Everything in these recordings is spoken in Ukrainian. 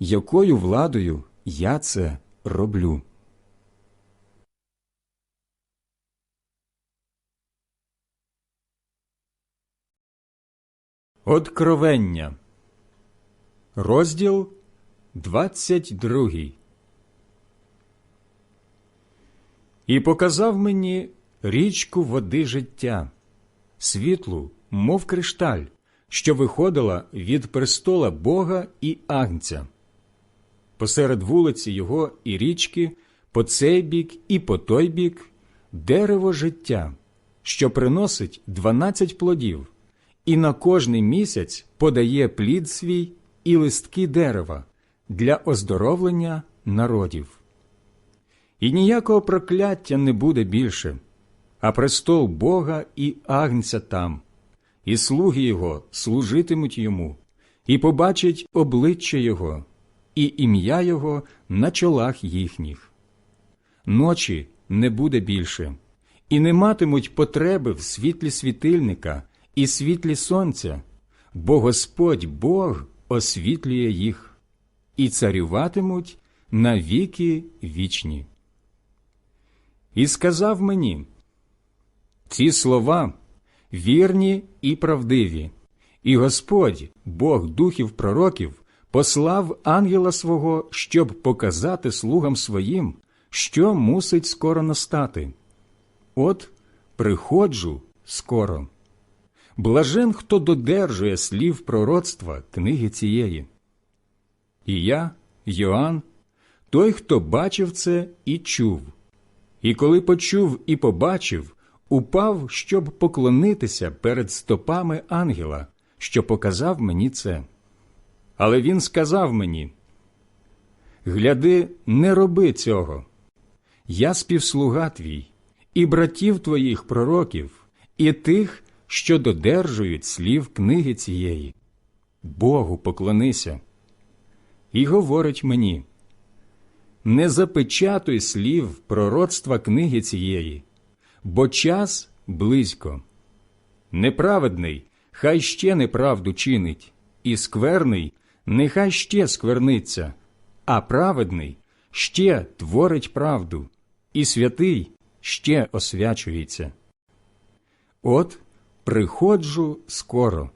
якою владою я це роблю. Откровення. Розділ 22 І показав мені річку води життя, світлу, мов кришталь, що виходила від престола Бога і Агнця. Посеред вулиці його і річки, по цей бік і по той бік, дерево життя, що приносить дванадцять плодів і на кожний місяць подає плід свій і листки дерева для оздоровлення народів. І ніякого прокляття не буде більше, а престол Бога і агнця там, і слуги Його служитимуть йому, і побачать обличчя Його, і ім'я Його на чолах їхніх. Ночі не буде більше, і не матимуть потреби в світлі світильника і світлі сонця, бо Господь Бог освітлює їх, і царюватимуть на віки вічні. І сказав мені ці слова вірні і правдиві, і Господь, Бог духів пророків, послав ангела свого, щоб показати слугам своїм, що мусить скоро настати. От приходжу скоро. Блажен, хто додержує слів пророцтва книги цієї. І я, Йоанн, той, хто бачив це і чув, і коли почув і побачив, упав, щоб поклонитися перед стопами ангела, що показав мені це. Але він сказав мені Гляди, не роби цього. Я співслуга твій, і братів твоїх пророків, і тих, що додержують слів книги цієї. Богу поклонися. І говорить мені не запечатуй слів пророцтва книги цієї, бо час близько. Неправедний, хай ще неправду чинить, і скверний, нехай ще скверниться, а праведний ще творить правду, і святий ще освячується. От приходжу скоро,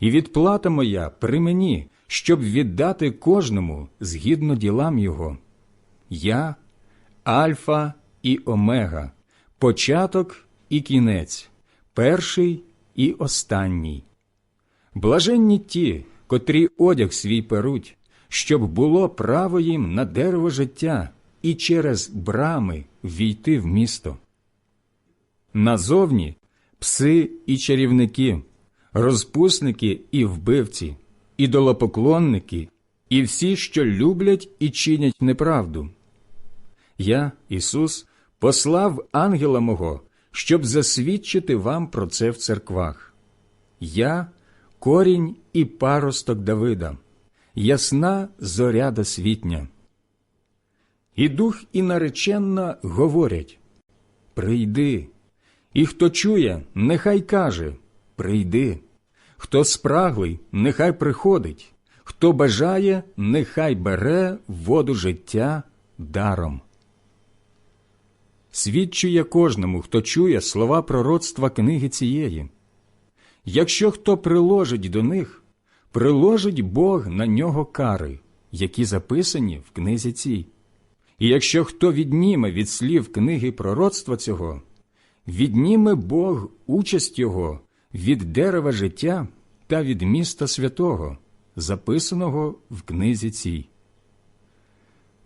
і відплата моя при мені, щоб віддати кожному згідно ділам його. Я Альфа і Омега, початок і кінець, перший і останній. Блаженні ті, котрі одяг свій перуть, щоб було право їм на дерево життя і через брами війти в місто. Назовні пси і чарівники, розпусники і вбивці, ідолопоклонники, і всі, що люблять і чинять неправду. Я, Ісус, послав ангела мого, щоб засвідчити вам про це в церквах. Я корінь і паросток Давида, ясна зоря досвітня. І дух і нареченна говорять Прийди, і хто чує, нехай каже Прийди, хто спраглий, нехай приходить, хто бажає, нехай бере воду життя даром. Свідчує кожному, хто чує слова пророцтва книги цієї. Якщо хто приложить до них, приложить Бог на нього кари, які записані в книзі цій. І якщо хто відніме від слів книги пророцтва цього, відніме Бог участь його від дерева життя та від міста святого, записаного в книзі цій.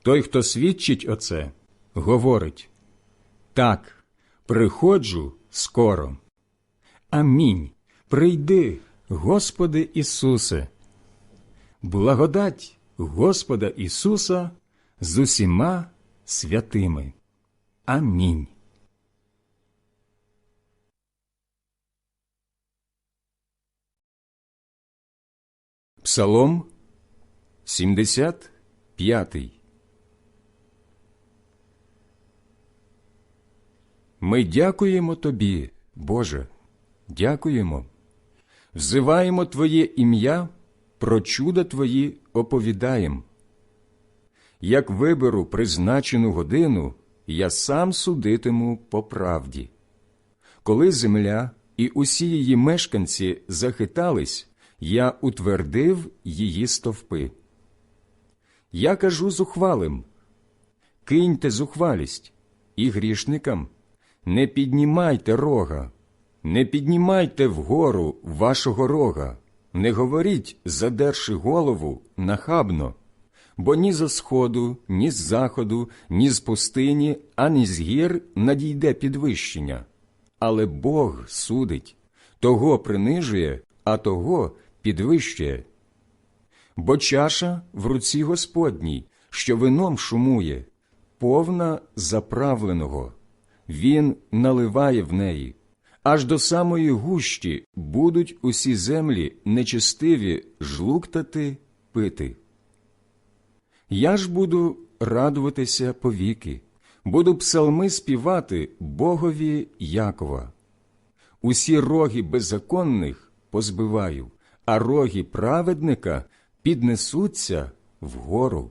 Той, хто свідчить оце, говорить так, приходжу скоро. Амінь. Прийди, Господи Ісусе. Благодать Господа Ісуса з усіма святими. Амінь. Псалом 75 Ми дякуємо Тобі, Боже, дякуємо. Взиваємо Твоє ім'я, про чуда Твої оповідаєм. Як виберу призначену годину, я сам судитиму по правді. Коли земля і усі її мешканці захитались, я утвердив її стовпи. Я кажу зухвалим киньте зухвалість і грішникам, не піднімайте рога, не піднімайте вгору вашого рога, не говоріть, задерши голову нахабно, бо ні за сходу, ні з заходу, ні з пустині, ані з гір надійде підвищення. Але Бог судить, того принижує, а того підвищує. Бо чаша в руці Господній, що вином шумує, повна заправленого. Він наливає в неї. Аж до самої гущі будуть усі землі нечистиві жлуктати пити. Я ж буду радуватися повіки, буду псалми співати Богові Якова. Усі роги беззаконних позбиваю, а роги праведника піднесуться вгору.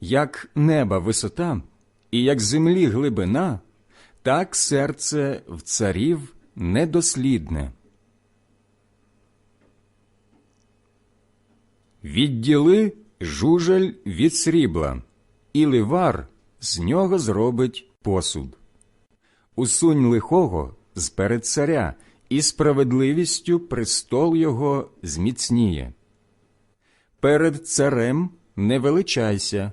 Як неба висота і як землі глибина, так серце в царів недослідне. Відділи жужель від срібла, і ливар з нього зробить посуд. Усунь лихого з перед царя, і справедливістю престол його зміцніє. Перед царем не величайся,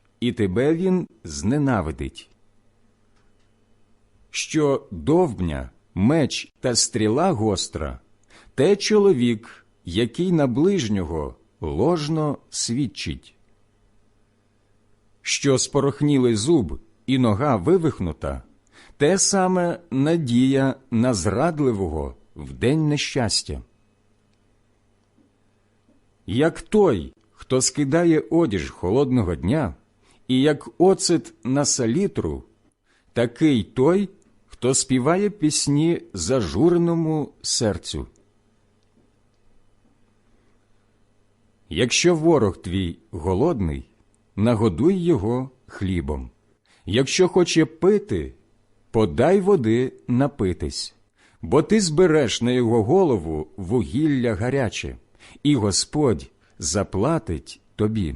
і тебе він зненавидить. Що довбня, меч та стріла гостра, те чоловік, який на ближнього ложно свідчить. Що спорохнілий зуб і нога вивихнута, те саме надія на зрадливого в день нещастя. Як той, хто скидає одіж холодного дня, і як оцет на салітру, такий той, хто співає пісні зажуреному серцю. Якщо ворог твій голодний, нагодуй його хлібом. Якщо хоче пити, подай води напитись, бо ти збереш на його голову вугілля гаряче, і Господь заплатить тобі.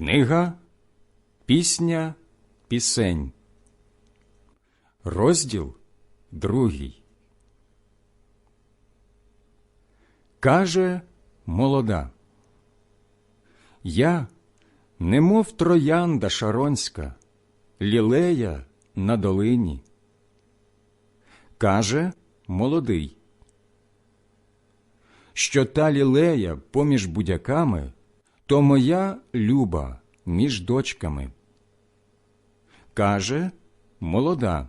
Книга Пісня Пісень, розділ другий. Каже молода. Я, немов троянда шаронська, лілея на долині. Каже молодий, що та лілея поміж будяками, то моя люба між дочками. Каже молода,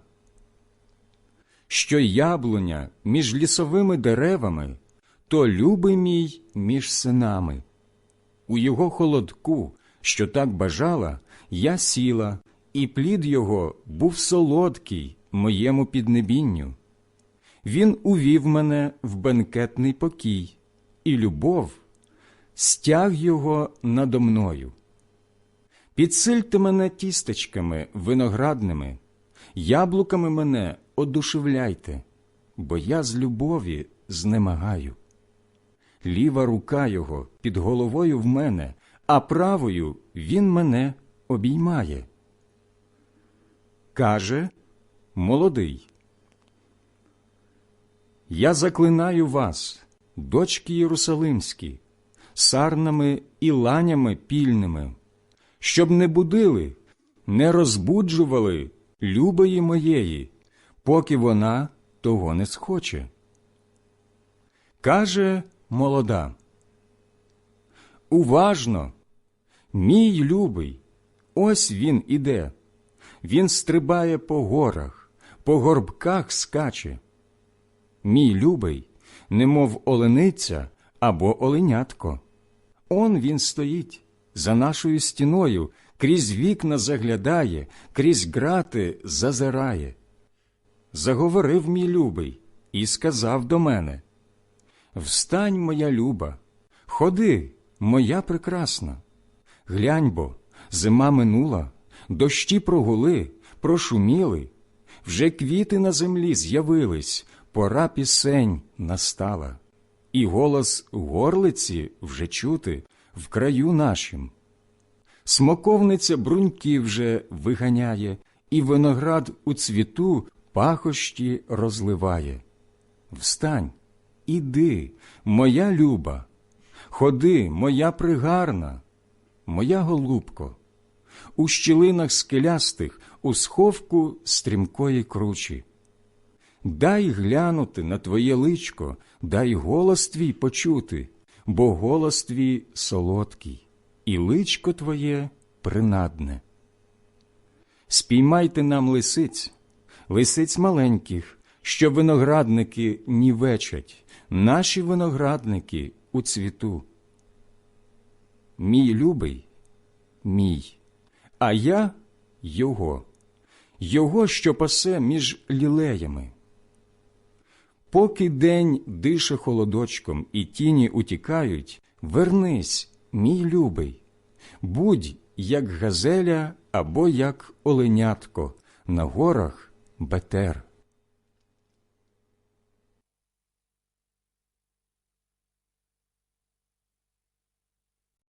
що яблуня між лісовими деревами, то любий мій між синами. У його холодку, що так бажала, я сіла, і плід його був солодкий моєму піднебінню. Він увів мене в бенкетний покій, і любов стяг його надо мною. Підсильте мене тістечками виноградними, яблуками мене одушевляйте, бо я з любові знемагаю. Ліва рука його під головою в мене, а правою він мене обіймає. Каже молодий. Я заклинаю вас, дочки Єрусалимські, сарнами і ланями пільними щоб не будили, не розбуджували любої моєї, поки вона того не схоче. Каже молода. Уважно, мій любий, ось він іде. Він стрибає по горах, по горбках скаче. Мій любий, немов олениця або оленятко. Он він стоїть за нашою стіною, крізь вікна заглядає, крізь грати зазирає. Заговорив мій любий і сказав до мене Встань, моя люба, ходи, моя прекрасна. Глянь бо, зима минула, дощі прогули, прошуміли, вже квіти на землі з'явились, пора пісень настала, і голос горлиці вже чути, в краю нашим. Смоковниця бруньки вже виганяє, і виноград у цвіту пахощі розливає. Встань, іди, моя люба, ходи, моя пригарна, моя голубко, у щілинах скелястих, у сховку стрімкої кручі. Дай глянути на твоє личко, дай голос твій почути, бо голос твій солодкий, і личко твоє принадне. Спіймайте нам лисиць, лисиць маленьких, що виноградники нівечать, наші виноградники у цвіту. Мій любий, мій, а я його, його, що пасе між лілеями. Поки день дише холодочком і тіні утікають, вернись, мій любий, будь як газеля або як оленятко на горах Бетер.